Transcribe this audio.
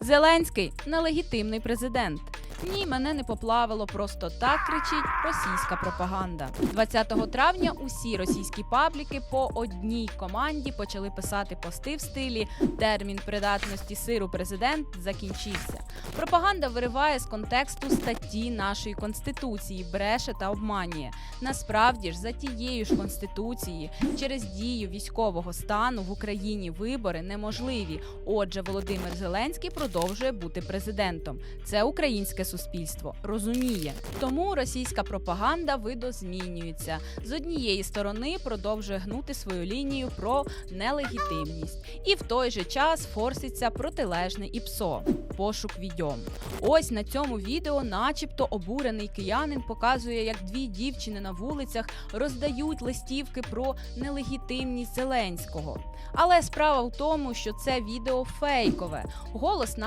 Зеленський нелегітимний президент. Ні, мене не поплавило, просто так кричить російська пропаганда. 20 травня усі російські пабліки по одній команді почали писати пости в стилі термін придатності сиру президент закінчився. Пропаганда вириває з контексту статті нашої конституції, бреше та обманює. Насправді ж за тією ж конституції через дію військового стану в Україні вибори неможливі. Отже, Володимир Зеленський продовжує бути президентом. Це українське суспільство розуміє. Тому російська пропаганда видозмінюється. З однієї сторони продовжує гнути свою лінію про нелегітимність, і в той же час форситься протилежне ІПСО пошук відьом. Ось на цьому відео, начебто, обурений киянин показує, як дві дівчини на вулицях роздають листівки про нелегітимність Зеленського. Але справа в тому, що це відео фейкове. Голос